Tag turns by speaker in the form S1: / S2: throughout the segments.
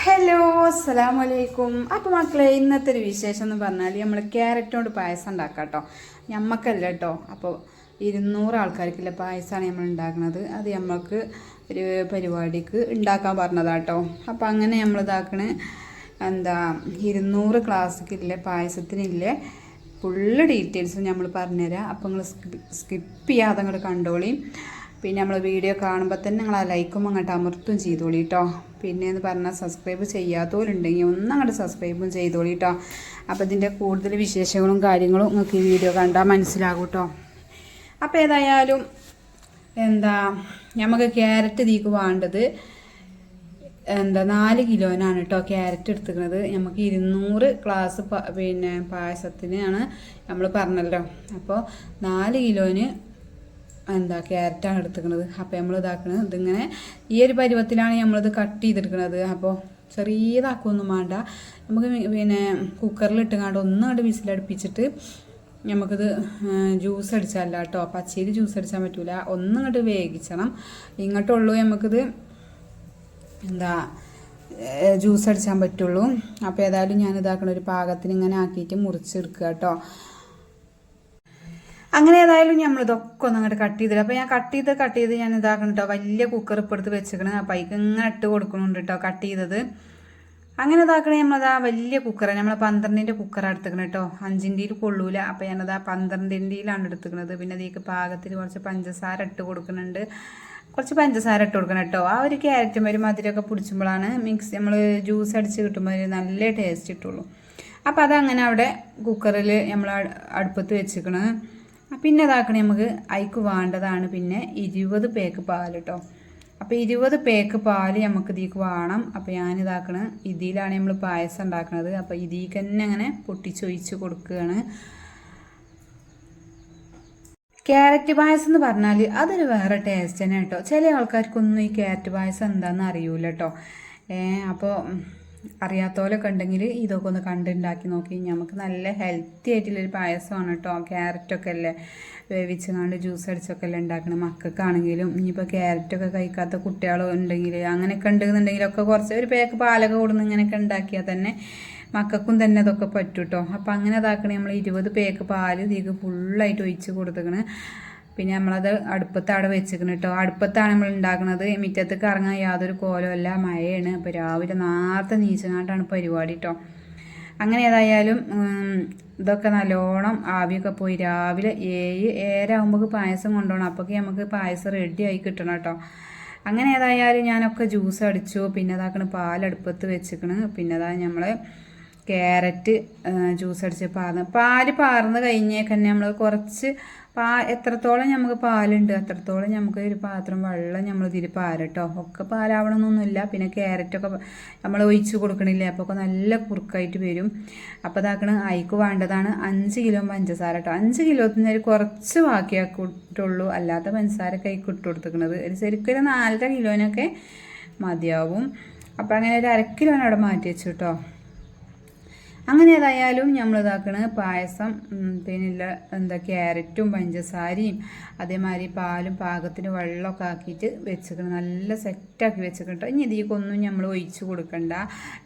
S1: Hello അസ്സലാം വലൈക്കും അപ്പോൾ മക്കളെ ഇന്നത്തെ ഒരു വിശേഷം എന്ന് പറഞ്ഞാൽ നമ്മൾ ക്യാരറ്റ് കൊണ്ട് പായസം ഉണ്ടാക്കാം കേട്ടോ ഞമ്മക്കല്ല കേട്ടോ അപ്പോൾ ഇരുന്നൂറ് ആൾക്കാർക്കുള്ള പായസമാണ് നമ്മൾ ഉണ്ടാക്കുന്നത് അത് നമ്മൾക്ക് ഒരു പരിപാടിക്ക് ഉണ്ടാക്കാൻ പറഞ്ഞതാട്ടോ അപ്പോൾ അങ്ങനെ നമ്മൾ ഇതാക്കണ. എന്താ ഇരുന്നൂറ് ക്ലാസ്സിക്കില്ലേ പായസത്തിനില്ലേ ഫുള്ള് ഡീറ്റെയിൽസും നമ്മൾ പറഞ്ഞുതരാം അപ്പോൾ നിങ്ങൾ സ്കിപ്പ് ചെയ്യാതെ അങ്ങോട്ട് കണ്ടോളിയും പിന്നെ നമ്മൾ വീഡിയോ കാണുമ്പോൾ തന്നെ നിങ്ങൾ ആ ലൈക്കും അങ്ങോട്ട് അമർത്തും ചെയ്തോളി കേട്ടോ പിന്നെ എന്ന് പറഞ്ഞാൽ സബ്സ്ക്രൈബ് ചെയ്യാത്തവരുണ്ടെങ്കിൽ ഒന്നും അങ്ങോട്ട് സബ്സ്ക്രൈബും ചെയ്തോളി കേട്ടോ അപ്പോൾ ഇതിന്റെ കൂടുതൽ വിശേഷങ്ങളും കാര്യങ്ങളും നിങ്ങൾക്ക് ഈ വീഡിയോ കണ്ടാൽ മനസ്സിലാകും കേട്ടോ അപ്പോൾ ഏതായാലും എന്താ നമുക്ക് ക്യാരറ്റ് തീക്ക് വേണ്ടത് എന്താ നാല് കിലോനാണ് കേട്ടോ ക്യാരറ്റ് എടുത്തിരിക്കുന്നത് നമുക്ക് ഇരുന്നൂറ് ഗ്ലാസ് പിന്നെ പായസത്തിനാണ് നമ്മൾ പറഞ്ഞല്ലോ. അപ്പോൾ നാല് കിലോന് എന്താ ക്യാരറ്റാണ് എടുത്തിരിക്കുന്നത്. അപ്പോൾ നമ്മൾ ഇതാക്കുന്നത് ഇതിങ്ങനെ ഈ ഒരു പരുവത്തിലാണ് നമ്മളിത് കട്ട് ചെയ്തെടുക്കുന്നത് അപ്പോൾ ചെറിയതാക്കൊന്നും വേണ്ട. നമുക്ക് പിന്നെ കുക്കറിൽ ഇട്ടുകൊണ്ട് ഒന്നുകൊണ്ട് വിസിലടുപ്പിച്ചിട്ട് നമുക്കിത് ജ്യൂസ് അടിച്ചല്ല കേട്ടോ പച്ചയിൽ ജ്യൂസ് അടിച്ചാൽ പറ്റൂല. ഒന്നും ഇങ്ങോട്ട് വേവിച്ചണം. ഇങ്ങോട്ടുള്ളൂ നമുക്കിത് എന്താ ജ്യൂസ് അടിച്ചാൻ പറ്റുള്ളൂ. അപ്പോൾ ഏതായാലും ഞാൻ ഇതാക്കണ ഒരു പാകത്തിന് ഇങ്ങനെ ആക്കിയിട്ട് മുറിച്ചെടുക്കുക കേട്ടോ അങ്ങനെ ഏതായാലും നമ്മൾ ഇതൊക്കെ ഒന്ന് അങ്ങോട്ട് കട്ട് ചെയ്തില്ല അപ്പോൾ ഞാൻ കട്ട് ചെയ്ത് കട്ട് ചെയ്ത് ഞാൻ ഇതാക്കണം കേട്ടോ വലിയ കുക്കർ ഇപ്പോൾ എടുത്ത് വെച്ചിരിക്കണേ. അപ്പോൾ അതിക്ക് ഇങ്ങനെ ഇട്ട് കൊടുക്കണുണ്ട് കേട്ടോ കട്ട് ചെയ്തത്. അങ്ങനെ ഇതാക്കണേ നമ്മളതാ വലിയ കുക്കറാണ് നമ്മൾ പന്ത്രണ്ടിന്റെ കുക്കറാണ് എടുത്തിക്കണത് കേട്ടോ അഞ്ചിന്റെയിൽ കൊള്ളൂല. അപ്പോൾ ഞാനത് ആ പന്ത്രണ്ടിന്റെയിലാണ് എടുത്തുക്കണത്. പിന്നെ അതിലേക്ക് പാകത്തിൽ കുറച്ച് പഞ്ചസാര ഇട്ട് കൊടുക്കുന്നുണ്ട് കുറച്ച് പഞ്ചസാര ഇട്ട് കൊടുക്കണം കേട്ടോ ആ ഒരു ക്യാരറ്റും ഒരു മധുരമൊക്കെ പിടിച്ചുമ്പോഴാണ് മിക്സ് നമ്മൾ ജ്യൂസ് അടിച്ച് കിട്ടുമ്പോൾ ഒരു നല്ല ടേസ്റ്റ് കിട്ടുള്ളൂ. അപ്പോൾ അതങ്ങനെ അവിടെ കുക്കറിൽ നമ്മൾ അടുപ്പത്ത് വെച്ചിരിക്കണത് പിന്നെ ഇതാക്കണേ നമുക്ക് അയക്ക് വേണ്ടതാണ് പിന്നെ ഇരുപത് പേക്ക് പാൽ കേട്ടോ അപ്പോൾ ഇരുപത് പേക്ക് പാൽ നമുക്ക് ഇതിക്ക് വേണം. അപ്പോൾ ഞാനിതാക്കണ ഇതിലാണ് നമ്മൾ പായസം ഉണ്ടാക്കുന്നത് അപ്പോൾ ഇതിക്ക് തന്നെ അങ്ങനെ പൊട്ടിച്ചൊഴിച്ച് കൊടുക്കുകയാണ് ക്യാരറ്റ് പായസം എന്ന് പറഞ്ഞാൽ അതൊരു വേറെ ടേസ്റ്റ് തന്നെ കേട്ടോ ചില ആൾക്കാർക്കൊന്നും ഈ ക്യാരറ്റ് പായസം എന്താണെന്ന് അറിയൂല കേട്ടോ അപ്പോൾ അറിയാത്തവരൊക്കെ ഉണ്ടെങ്കിൽ ഇതൊക്കെ ഒന്ന് കണ്ടുണ്ടാക്കി നോക്കി. നമുക്ക് നല്ല ഹെൽത്തി ആയിട്ടുള്ളൊരു പായസമാണ് കേട്ടോ ക്യാരറ്റൊക്കെ അല്ലേ? വേവിച്ച് കണ്ട് ജ്യൂസ് അടിച്ചൊക്കെ അല്ലേ ഉണ്ടാക്കണം? മക്കൾക്കാണെങ്കിലും ഇനിയിപ്പോൾ ക്യാരറ്റൊക്കെ കഴിക്കാത്ത കുട്ടികളോ ഉണ്ടെങ്കിൽ അങ്ങനെയൊക്കെ ഉണ്ടെന്നുണ്ടെങ്കിലൊക്കെ കുറച്ച് ഒരു പേക്ക് പാലൊക്കെ കൊടുന്ന് ഇങ്ങനെയൊക്കെ ഉണ്ടാക്കിയാൽ തന്നെ മക്കൾക്കും തന്നെ അതൊക്കെ പറ്റും കേട്ടോ അപ്പോൾ അങ്ങനെ അതാക്കണേ നമ്മൾ ഇരുപത് പേക്ക് പാൽ ഇതിലേക്ക് ഫുള്ളായിട്ട് ഒഴിച്ച് കൊടുത്തേക്കണ്. പിന്നെ നമ്മളത് അടുപ്പത്താണ് വെച്ചിരിക്കുന്നത് വെച്ചിരിക്കണം കേട്ടോ അടുപ്പത്താണ് നമ്മൾ ഉണ്ടാക്കുന്നത് മുറ്റത്തേക്ക് ഇറങ്ങാൻ യാതൊരു കോലമല്ല മഴയാണ്. അപ്പോൾ രാവിലെ നേരത്തെ നീച്ചങ്ങാട്ടാണ് പരിപാടി കേട്ടോ അങ്ങനെ ഏതായാലും ഇതൊക്കെ നല്ലോണം ആവിയൊക്കെ പോയി. രാവിലെ ഏഴ് ഏഴാകുമ്പോൾ പായസം കൊണ്ടുപോകണം അപ്പോഴേക്ക് നമുക്ക് പായസം റെഡി ആയി കിട്ടണം കേട്ടോ അങ്ങനെ ഏതായാലും ഞാനൊക്കെ ജ്യൂസ് അടിച്ചു. പിന്നെ ഇതാക്കണ് പാലടുപ്പത്ത് വെച്ചിക്കണ്. പിന്നെ അതാ നമ്മൾ ക്യാരറ്റ് ജ്യൂസ് അടിച്ച് പാർന്ന് പാൽ പാർന്ന് കഴിഞ്ഞേക്കന്നെ നമ്മൾ കുറച്ച് പാ എത്രത്തോളം നമുക്ക് പാലുണ്ട് അത്രത്തോളം നമുക്ക് ഒരു പാത്രം വെള്ളം നമ്മൾ ഇതിൽ പാരട്ടോ. ഒക്കെ പാലാവണമെന്നൊന്നുമില്ല പിന്നെ ക്യാരറ്റൊക്കെ നമ്മൾ ഒഴിച്ച് കൊടുക്കണില്ലേ? അപ്പോൾ ഒക്കെ നല്ല കുറുക്കായിട്ട് വരും. അപ്പോൾ ഇതാക്കണ അയക്ക് വേണ്ടതാണ് അഞ്ച് കിലോ പഞ്ചസാര കേട്ടോ അഞ്ച് കിലോത്തിന് ഒരു കുറച്ച് ബാക്കിയാക്കിട്ടുള്ളൂ. അല്ലാത്ത പഞ്ചസാര കൈക്ക് ഇട്ട് കൊടുത്തിരിക്കുന്നത് ഒരു ശരിക്കും ഒരു നാലര കിലോനൊക്കെ മതിയാവും. അപ്പോൾ അങ്ങനെ ഒരു അരക്കിലോനവിടെ മാറ്റി വെച്ചു കേട്ടോ അങ്ങനെ ഏതായാലും നമ്മൾ ഇതാക്കണ പായസം പിന്നെ എന്താ ക്യാരറ്റും പഞ്ചസാരയും അതേമാതിരി പാലും പാകത്തിന് വെള്ളമൊക്കെ ആക്കിയിട്ട് വെച്ചേക്കണം. നല്ല സെറ്റാക്കി വെച്ചേക്കണം ഇനി ഇതിക്കൊന്നും നമ്മൾ ഒഴിച്ച് കൊടുക്കണ്ട.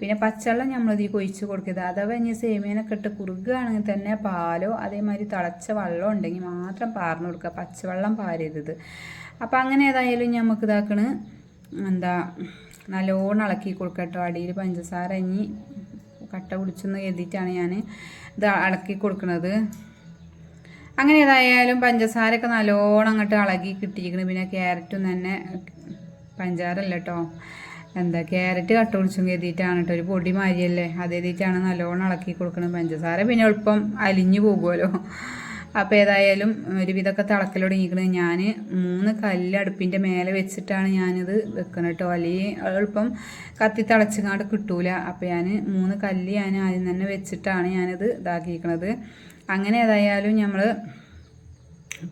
S1: പിന്നെ പച്ചവെള്ളം നമ്മൾ ഇതിലേക്ക് ഒഴിച്ച് കൊടുക്കരുത്. അഥവാ ഇനി സേമിയനൊക്കെ ഇട്ട് കുറുകുകയാണെങ്കിൽ തന്നെ പാലോ അതേമാതിരി തിളച്ച വെള്ളം ഉണ്ടെങ്കിൽ മാത്രം പാർന്നു കൊടുക്കുക. പച്ചവെള്ളം പാരരുത്. അപ്പം അങ്ങനെ ഏതായാലും നമുക്ക് ഇതാക്കണ് എന്താ നല്ലോണം ഇളക്കി കൊടുക്കട്ടോ. അടിയിൽ പഞ്ചസാര ഇനി കട്ട പിടിച്ചെന്ന് കരുതിയിട്ടാണ് ഞാൻ ഇത് അളക്കി കൊടുക്കുന്നത് അങ്ങനെ ഏതായാലും പഞ്ചസാരയൊക്കെ നല്ലോണം അങ്ങോട്ട് ഇളകി കിട്ടിയിരിക്കുന്നു പിന്നെ ക്യാരറ്റും തന്നെ പഞ്ചാരല്ല കേട്ടോ എന്താ ക്യാരറ്റ് കട്ട പിടിച്ചും കരുതിയിട്ടാണ് കേട്ടോ ഒരു പൊടി മാരിയല്ലേ അത് എഴുതിയിട്ടാണ് നല്ലോണം ഇളക്കി കൊടുക്കുന്നത് പഞ്ചസാര. പിന്നെ എളുപ്പം അലിഞ്ഞു പോകുമല്ലോ അപ്പോൾ ഏതായാലും ഒരുവിധമൊക്കെ തിളക്കലൊടങ്ങിക്കണത് ഞാൻ മൂന്ന് കല്ല് അടുപ്പിന്റെ മേലെ വെച്ചിട്ടാണ് ഞാനിത് വെക്കുന്നത് കേട്ടോ. അല്ലെങ്കിൽ എളുപ്പം കത്തി തിളച്ചങ്ങാണ്ട് കിട്ടൂല. അപ്പോൾ ഞാൻ മൂന്ന് കല്ല് ഞാൻ ആദ്യം തന്നെ വെച്ചിട്ടാണ് ഞാനിത് ഇതാക്കിയിരിക്കണത്. അങ്ങനെ ഏതായാലും നമ്മൾ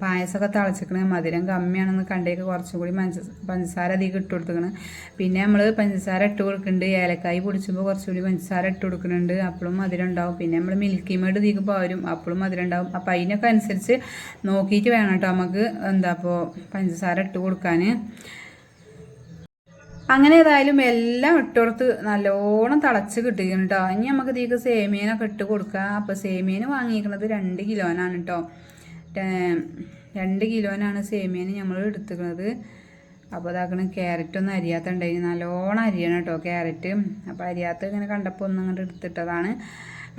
S1: പായസമൊക്കെ തിളച്ചിക്കണേ. മധുരം കമ്മിയാണെന്ന് കണ്ടേക്ക് കുറച്ചും കൂടി പഞ്ചസാര അധികം ഇട്ട് കൊടുത്തിക്കണ്. പിന്നെ നമ്മൾ പഞ്ചസാര ഇട്ട് കൊടുക്കുന്നുണ്ട് ഏലക്കായി പൊടിച്ചുമ്പോൾ കുറച്ചുകൂടി പഞ്ചസാര ഇട്ട് കൊടുക്കുന്നുണ്ട് അപ്പോഴും മധുരം ഉണ്ടാവും. പിന്നെ നമ്മൾ മിൽക്കി മേഡ് ഇതിക്ക് പോരും അപ്പോഴും മധുരം ഉണ്ടാവും. അപ്പം അതിനൊക്കെ അനുസരിച്ച് നോക്കിയിട്ട് വേണം കേട്ടോ നമുക്ക് എന്താ അപ്പോൾ പഞ്ചസാര ഇട്ട് കൊടുക്കാൻ അങ്ങനെ ഏതായാലും എല്ലാം ഇട്ടുകൊടുത്ത് നല്ലോണം തിളച്ച് കിട്ടിയിരുന്നു കേട്ടോ ഇനി നമുക്ക് ഇതിക്ക് സേമിയനൊക്കെ ഇട്ട് കൊടുക്കാം. അപ്പോൾ സേമിയന് വാങ്ങിയിരിക്കുന്നത് രണ്ട് കിലോനാണ് കേട്ടോ രണ്ട് കിലോനാണ് സേമിയന് നമ്മൾ എടുത്തുക്കുന്നത് അപ്പോൾ അതാക്കണ ക്യാരറ്റ് ഒന്നും അരിയാത്തുണ്ടായിരുന്നു നല്ലോണം അരിയണം കേട്ടോ ക്യാരറ്റ് അപ്പോൾ അരിയാത്ത ഇങ്ങനെ കണ്ടപ്പോൾ ഒന്നും അങ്ങോട്ട് എടുത്തിട്ടതാണ്.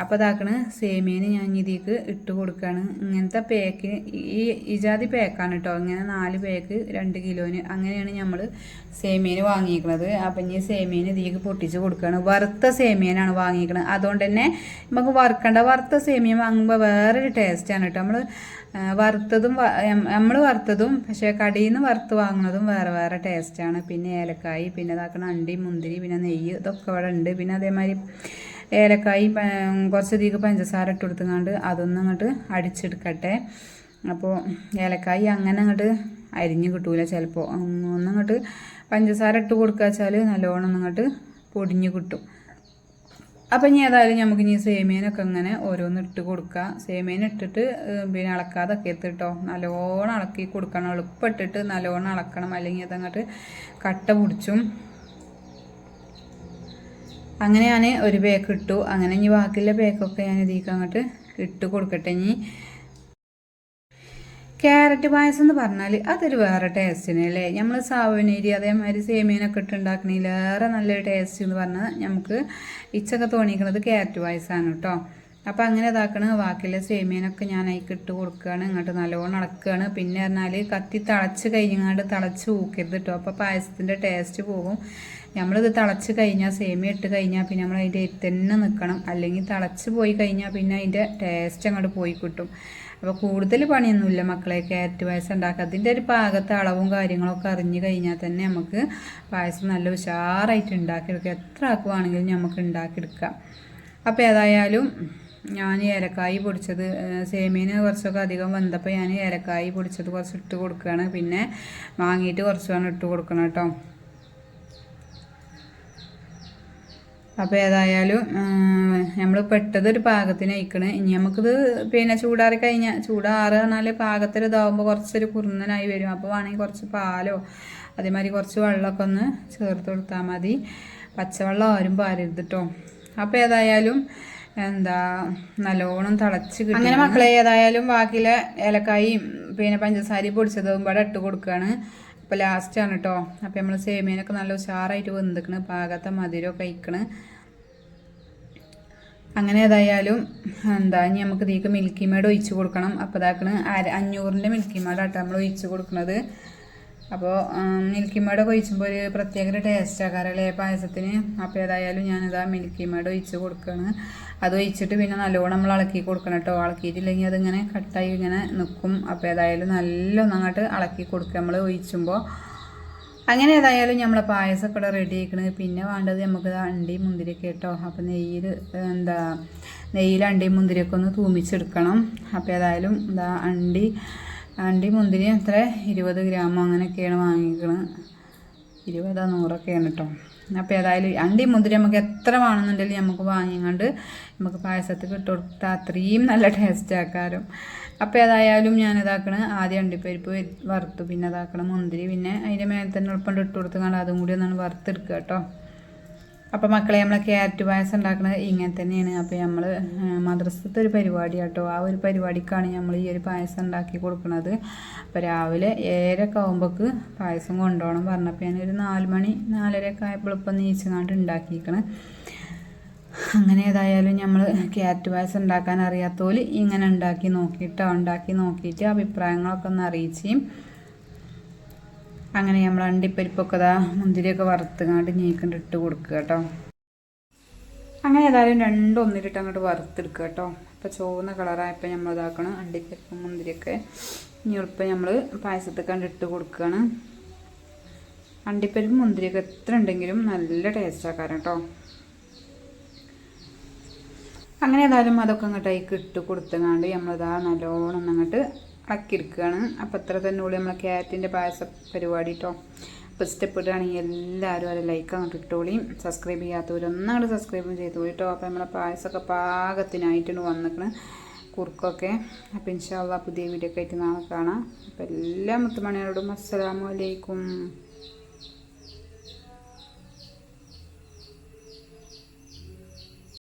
S1: അപ്പോൾ ഇതാക്കണ് സേമിയന് ഞാൻ ഇതിലേക്ക് ഇട്ട് കൊടുക്കുകയാണ് ഇങ്ങനത്തെ പാക്ക് ഈ ഇജാതി പാക്കാണ് കേട്ടോ. ഇങ്ങനെ നാല് പാക്ക് രണ്ട് കിലോന് അങ്ങനെയാണ് നമ്മൾ സേമിയന് വാങ്ങിയിരിക്കുന്നത് അപ്പം ഇനി സേമിയന് ഇതിലേക്ക് പൊട്ടിച്ച് കൊടുക്കുകയാണ് വറുത്ത സേമിയനാണ് വാങ്ങിയിരിക്കുന്നത് അതുകൊണ്ട് തന്നെ നമുക്ക് വറുക്കേണ്ട വറുത്ത സേമിയ വാങ്ങുമ്പോൾ വേറൊരു ടേസ്റ്റാണ് കേട്ടോ. നമ്മൾ വറുത്തതും നമ്മൾ വറുത്തതും പക്ഷേ കടയിൽ നിന്ന് വറുത്ത് വാങ്ങുന്നതും വേറെ വേറെ ടേസ്റ്റാണ് പിന്നെ ഏലക്കായി പിന്നെ ഇതാക്കണ അണ്ടി മുന്തിരി പിന്നെ നെയ്യ് ഇതൊക്കെ ഇവിടെ ഉണ്ട്. പിന്നെ അതേമാതിരി ഏലക്കായി കുറച്ചധികം പഞ്ചസാര ഇട്ട് കൊടുത്തുകൊണ്ട് അതൊന്നും അങ്ങോട്ട് അടിച്ചെടുക്കട്ടെ. അപ്പോൾ ഏലക്കായി അങ്ങനെ അങ്ങോട്ട് അരിഞ്ഞ് കിട്ടൂല ചിലപ്പോൾ ഒന്നങ്ങോട്ട് പഞ്ചസാര ഇട്ട് കൊടുക്കുക വെച്ചാൽ നല്ലോണം ഒന്നങ്ങോട്ട് പൊടിഞ്ഞ് കിട്ടും. അപ്പം ഇനി ഏതായാലും നമുക്ക് ഇനി സേമിയനൊക്കെ ഇങ്ങനെ ഓരോന്ന് ഇട്ട് കൊടുക്കുക സേമിയൻ ഇട്ടിട്ട് പിന്നെ ഇളക്കാതൊക്കെ എത്തിട്ടോ നല്ലോണം ഇളക്കി കൊടുക്കണം. എളുപ്പമിട്ടിട്ട് നല്ലോണം ഇളക്കണം അല്ലെങ്കിൽ അതങ്ങോട്ട് കട്ട പിടിച്ചും. അങ്ങനെ ഞാൻ ഒരു പേക്ക് ഇട്ടു. അങ്ങനെ ഇനി ബാക്കിയുള്ള പേക്കൊക്കെ ഞാൻ ഇതിലേക്ക് അങ്ങോട്ട് ഇട്ട് കൊടുക്കട്ടെ. ഇനി ക്യാരറ്റ് പായസം എന്ന് പറഞ്ഞാൽ അതൊരു വേറെ ടേസ്റ്റിന് അല്ലേ? നമ്മൾ സാവനേരി അതേമാതിരി സേമിയനൊക്കെ ഇട്ട് ഉണ്ടാക്കണേലേറെ നല്ലൊരു ടേസ്റ്റ് എന്ന് പറഞ്ഞാൽ നമുക്ക് ഇച്ചൊക്കെ തോന്നിക്കുന്നത് ക്യാരറ്റ് പായസമാണ് കേട്ടോ അപ്പോൾ അങ്ങനെ ഇതാക്കണ. ബാക്കിയുള്ള സേമിയനൊക്കെ ഞാൻ അതിക്ക് ഇട്ട് കൊടുക്കുകയാണ് ഇങ്ങോട്ട് നല്ലോണം ഇളക്കുകയാണ് പിന്നെ പറഞ്ഞാൽ കത്തി തിളച്ച് കഴിഞ്ഞാണ്ട് തിളച്ച് ഊക്കരുത് കേട്ടോ അപ്പോൾ പായസത്തിന്റെ ടേസ്റ്റ് പോകും. നമ്മളിത് തിളച്ച് കഴിഞ്ഞാൽ സേമിയ ഇട്ട് കഴിഞ്ഞാൽ പിന്നെ നമ്മൾ അതിന്റെ തന്നെ നിൽക്കണം അല്ലെങ്കിൽ തിളച്ച് പോയി കഴിഞ്ഞാൽ പിന്നെ അതിന്റെ ടേസ്റ്റ് അങ്ങോട്ട് പോയി കിട്ടും. അപ്പോൾ കൂടുതൽ പണിയൊന്നുമില്ല മക്കളെ. ക്യാരറ്റ് പായസം ഉണ്ടാക്കുക. അതിന്റെ ഒരു പാകത്തെ അളവും കാര്യങ്ങളൊക്കെ അറിഞ്ഞു കഴിഞ്ഞാൽ തന്നെ നമുക്ക് പായസം നല്ല ഉഷാറായിട്ട് ഉണ്ടാക്കിയെടുക്കുക എത്ര ആക്കുവാണെങ്കിലും നമുക്ക് ഉണ്ടാക്കിയെടുക്കാം. അപ്പോൾ ഏതായാലും ഞാൻ ഏലക്കായി പൊടിച്ചത് സേമീന് കുറച്ചൊക്കെ അധികം വന്നപ്പോൾ ഞാൻ ഏലക്കായി പൊടിച്ചത് കുറച്ച് ഇട്ട് കൊടുക്കുകയാണ്. പിന്നെ വാങ്ങിയിട്ട് കുറച്ച് വേണം ഇട്ട് കൊടുക്കണം കേട്ടോ. അപ്പോൾ ഏതായാലും നമ്മൾ പെട്ടത് ഒരു പാകത്തിന് അയക്കണേ ഇനി നമുക്കിത് പിന്നെ ചൂടാറി കഴിഞ്ഞാൽ ചൂടാറ് പറഞ്ഞാൽ പാകത്തിൽ ഇതാവുമ്പോൾ കുറച്ചൊരു കുറുന്നനായി വരും. അപ്പോൾ വേണമെങ്കിൽ കുറച്ച് പാലോ അതേമാതിരി കുറച്ച് വെള്ളമൊക്കെ ഒന്ന് ചേർത്ത് കൊടുത്താൽ മതി. പച്ചവെള്ളം ആരും പാരരുത് കേട്ടോ അപ്പോൾ ഏതായാലും എന്താ നല്ലോണം തിളച്ച് അങ്ങനെ മക്കളെ ഏതായാലും ബാക്കിയിലെ ഏലക്കായും പിന്നെ പഞ്ചസാരയും പൊടിച്ചതും ഇവിടെ ഇട്ട് കൊടുക്കുകയാണ് അപ്പോൾ ലാസ്റ്റാണ് കേട്ടോ അപ്പോൾ നമ്മൾ സേമിയനൊക്കെ നല്ല ഉഷാറായിട്ട് വെന്തിക്കണ്. പാകത്തെ മധുരമൊക്കെ കഴിക്കണ് അങ്ങനെ ഏതായാലും എന്താ ഇനി നമുക്ക് ഇതിലേക്ക് മിൽക്കി മേഡ് ഒഴിച്ച് കൊടുക്കണം. അപ്പോൾ ഇതാക്കണ് അര അഞ്ഞൂറിന്റെ മിൽക്കി മേഡാട്ടോ നമ്മൾ ഒഴിച്ച് കൊടുക്കുന്നത് അപ്പോൾ മിൽക്കി മേഡ് ഒഴിച്ചുമ്പോൾ ഒരു പ്രത്യേക ഒരു ടേസ്റ്റ് ആക്കാറല്ലേ പായസത്തിന് അപ്പോൾ ഏതായാലും ഞാനിതാ മിൽക്കി മേഡ് ഒഴിച്ച് കൊടുക്കുകയാണ് അത് ഒഴിച്ചിട്ട് പിന്നെ നല്ലോണം നമ്മൾ ഇളക്കി കൊടുക്കണം കേട്ടോ ഇളക്കിയിട്ടില്ലെങ്കിൽ അതിങ്ങനെ കട്ടായി ഇങ്ങനെ നിൽക്കും അപ്പോൾ ഏതായാലും നല്ലോണം അങ്ങോട്ട് ഇളക്കി കൊടുക്കുക നമ്മൾ ഒഴിച്ചുമ്പോൾ അങ്ങനെ ഏതായാലും നമ്മളെ പായസമൊക്കെ ഇവിടെ റെഡി ആക്കണത് പിന്നെ വേണ്ടത് നമുക്ക് അണ്ടി മുന്തിരിയൊക്കെ കേട്ടോ അപ്പോൾ നെയ്യിൽ എന്താ നെയ്യിൽ അണ്ടി മുന്തിരിയൊക്കെ ഒന്ന് തൂമിച്ചെടുക്കണം. അപ്പോൾ ഏതായാലും എന്താ അണ്ടി അണ്ടി മുന്തിരി അത്ര ഇരുപത് ഗ്രാം അങ്ങനെയൊക്കെയാണ് വാങ്ങിക്കുന്നത് ഇരുപതോ നൂറൊക്കെയാണ് കേട്ടോ അപ്പോൾ ഏതായാലും അണ്ടി മുന്തിരി നമുക്ക് എത്ര വേണമെന്നുണ്ടെങ്കിലും നമുക്ക് വാങ്ങിക്കൊണ്ട് നമുക്ക് പായസത്തിൽ ഇട്ട് കൊടുത്താൽ അത്രയും നല്ല ടേസ്റ്റ് ആക്കാരും അപ്പോൾ ഏതായാലും ഞാൻ ഇതാക്കണ ആദ്യം അണ്ടിപ്പരിപ്പ് വറുത്തു. പിന്നെ ഇതാക്കണം മുന്തിരി. പിന്നെ അതിന്റെ മേലെ തന്നെ ഉൾപ്പണ്ട് ഇട്ട് കൊടുത്തുകൊണ്ട് അതും കൂടി ഒന്നാണ് വറുത്തെടുക്കുക കേട്ടോ അപ്പോൾ മക്കളെ നമ്മളെ ക്യാരറ്റ് പായസം ഉണ്ടാക്കുന്നത് ഇങ്ങനെ തന്നെയാണ്. അപ്പോൾ നമ്മൾ മദ്രസത്തെ ഒരു പരിപാടി കേട്ടോ ആ ഒരു പരിപാടിക്കാണ് നമ്മൾ ഈ ഒരു പായസം ഉണ്ടാക്കി കൊടുക്കുന്നത് അപ്പോൾ രാവിലെ ഏഴരൊക്കെ ആകുമ്പോൾക്ക് പായസം കൊണ്ടുപോകണം പറഞ്ഞപ്പോൾ ഞാനൊരു നാല് മണി നാലരയൊക്കെ ആയപ്പോൾ ഇപ്പം നീച്ചങ്ങാണ്ട് ഉണ്ടാക്കിയിരിക്കണം. അങ്ങനെ ഏതായാലും നമ്മൾ ക്യാരറ്റ് പായസം ഉണ്ടാക്കാൻ അറിയാത്തോൽ ഇങ്ങനെ ഉണ്ടാക്കി നോക്കിയിട്ടോ. ഉണ്ടാക്കി നോക്കിയിട്ട് അഭിപ്രായങ്ങളൊക്കെ ഒന്ന് അറിയിച്ചും അങ്ങനെ നമ്മൾ അണ്ടിപ്പരിപ്പൊക്കെ ഇതാ മുന്തിരിയൊക്കെ വറുത്തുകാണ്ട് ഞീക്കണ്ട് ഇട്ട് കൊടുക്കുക കേട്ടോ. അങ്ങനെ ഏതായാലും രണ്ടും ഒന്നിലിട്ട് അങ്ങോട്ട് വറുത്തെടുക്കുക കേട്ടോ. അപ്പോൾ ചുവന്ന കളറായപ്പോൾ നമ്മൾ ഇതാക്കണം. അണ്ടിപ്പരിപ്പും മുന്തിരിയൊക്കെ ഇനി എളുപ്പം നമ്മൾ പായസത്തിൽ കണ്ടിട്ട് കൊടുക്കുകയാണ്. അണ്ടിപ്പരിപ്പും മുന്തിരിയൊക്കെ എത്ര ഉണ്ടെങ്കിലും നല്ല ടേസ്റ്റ് ആക്കാരം കേട്ടോ. അങ്ങനെ ഏതായാലും അതൊക്കെ അങ്ങോട്ടേക്ക് ഇട്ട് കൊടുത്തങ്ങാണ്ട് നമ്മളിതാ നല്ലോണം അങ്ങോട്ട് ഇളക്കിയെടുക്കുകയാണ് അപ്പോൾ അത്ര തന്നെ ഉള്ളൂ നമ്മളെ ക്യാരറ്റിന്റെ പായസ പരിപാടി കേട്ടോ അപ്പോൾ ഇഷ്ടപ്പെടുകയാണെങ്കിൽ എല്ലാവരും അത് ലൈക്ക് അങ്ങോട്ട് ഇട്ടോളിയും സബ്സ്ക്രൈബ് ചെയ്യാത്തവരൊന്നും അങ്ങോട്ട് സബ്സ്ക്രൈബ് ചെയ്തോളി കേട്ടോ അപ്പോൾ നമ്മളെ പായസമൊക്കെ പാകത്തിനായിട്ടാണ് വന്നിക്കണം കുറുക്കൊക്കെ. അപ്പോൾ ഇൻഷാല്ല പുതിയ വീഡിയോ ഒക്കെ ആയിട്ട് നാളെ കാണാം. അപ്പോൾ എല്ലാ മുത്തുമണിയോടും അസ്സലാമലൈക്കും